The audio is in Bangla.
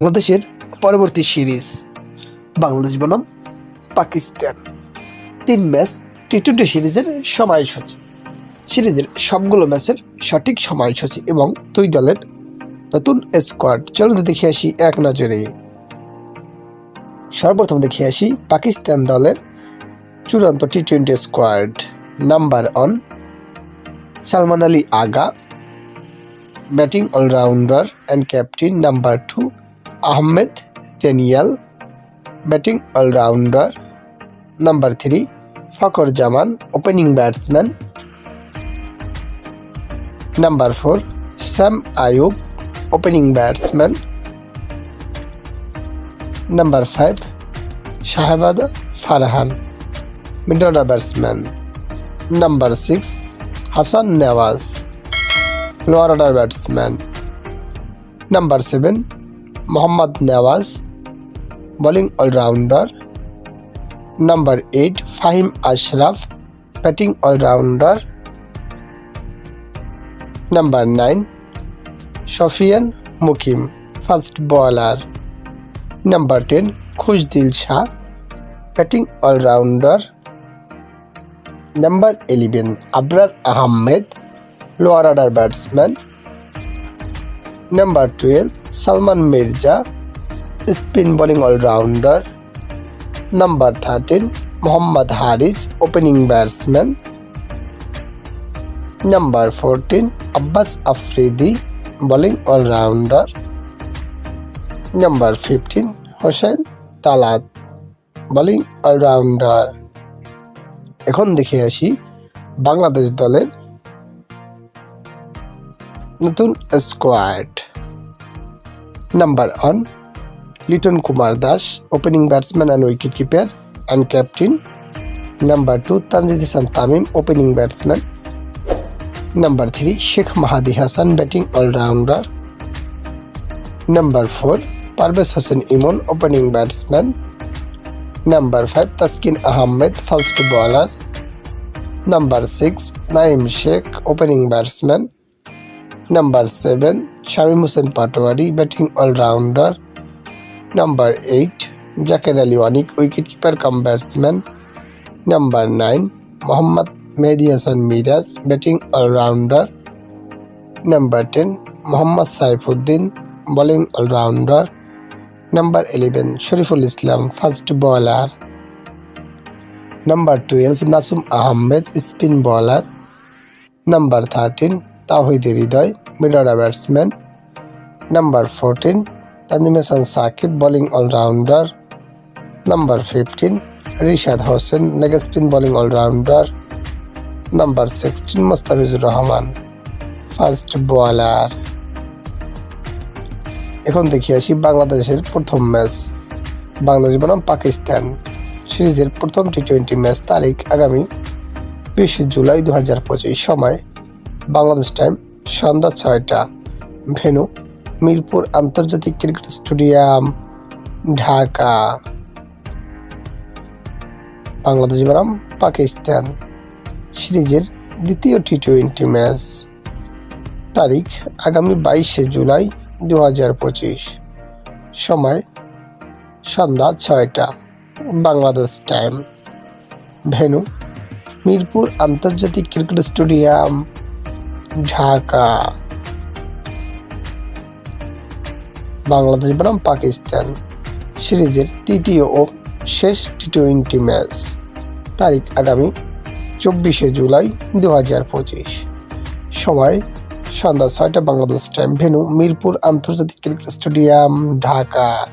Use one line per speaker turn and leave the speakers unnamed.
বাংলাদেশের পরবর্তী সিরিজ। বাংলাদেশ বনাম পাকিস্তান। তিন ম্যাচ টি টোয়েন্টি সিরিজের সময়সূচি। সিরিজের সবগুলো ম্যাচের সঠিক সময়সূচি এবং দুই দলের নতুন স্কোয়াড চলতে দেখে আসি এক নজরে। সর্বপ্রথম দেখে আসি পাকিস্তান দলের চূড়ান্ত T twenty squad number one Salman Ali Agha. Batting allrounder and captain number two Ahmed Daniyal batting allrounder number three Fakhar Zaman opening batsman number four Saim Ayub opening batsman number five Shahbad Farhan middle order batsman number six Hasan Nawaz lower order batsman number seven Mohammad Nawaz bowling allrounder number eight Faheem Ashraf batting allrounder number nine Sufiyan Muqeem fast bowler number ten Khushdil Shah batting allrounder number eleven Abrar Ahmed lower order batsman number twelve Salman Mirza spin bowling allrounder number thirteen Mohammad Haris opening batsman number fourteen Abbas Afridi bowling allrounder number fifteen Hussain Talat bowling allrounder এখন দেখে আসি বাংলাদেশ দলের নতুন squad number one Litton Kumar Das opening batsman and wicket keeper and captain number two Tanzid Hasan Tamim opening batsman number three Sheikh Mahedi Hasan batting allrounder number four Parvez Hossain Emon opening batsman number five Taskin Ahmed fast bowler number six Naim Sheikh opening batsman number seven Shamim Hossain Patwari batting allrounder number eight Jaker Ali Anik wicket keeper cum batsman number nine Mohammad Mehedi Hasan Miraz batting allrounder number ten Mohammad Saifuddin bowling allrounder number eleven Shoriful Islam fast bowler number twelve Nasum Ahmed spin bowler number thirteen Towhid Hridoy, middle batsman, number fourteen Tanzim Hasan Sakib, bowling allrounder, number fifteen, Rishad Hossain, leg spin bowling allrounder, number sixteen, Mustafizur Rahman fast bowler. এখন দেখি আসি বাংলাদেশের প্রথম ম্যাচ। বাংলাদেশ বনাম পাকিস্তান। সিরিজের প্রথম টি টোয়েন্টি ম্যাচ তারিখ আগামী বিশে জুলাই দু হাজার পঁচিশ সময়। বাংলাদেশ টাইম, সন্ধ্যা ছয়টা। ভেনু, মিরপুর আন্তর্জাতিক ক্রিকেট স্টেডিয়াম, ঢাকা। বাংলাদেশ বনাম পাকিস্তান। সিরিজের দ্বিতীয় টি টোয়েন্টি ম্যাচ তারিখ, আগামী বাইশে জুলাই দু হাজার পঁচিশ। সময়, সন্ধ্যা ছয়টা, বাংলাদেশ টাইম। ভেনু, মিরপুর আন্তর্জাতিক ক্রিকেট স্টেডিয়াম। ঢাকা। বাংলাদেশ বনাম পাকিস্তান সিরিজের তৃতীয় ও শেষ টি টোয়েন্টি ম্যাচ। তারিখ আগামী চব্বিশে জুলাই দু হাজার পঁচিশ। সময় সন্ধ্যা ছয়টা বাংলাদেশ টাইম ভেনু মিরপুর আন্তর্জাতিক ক্রিকেট স্টেডিয়াম, ঢাকা।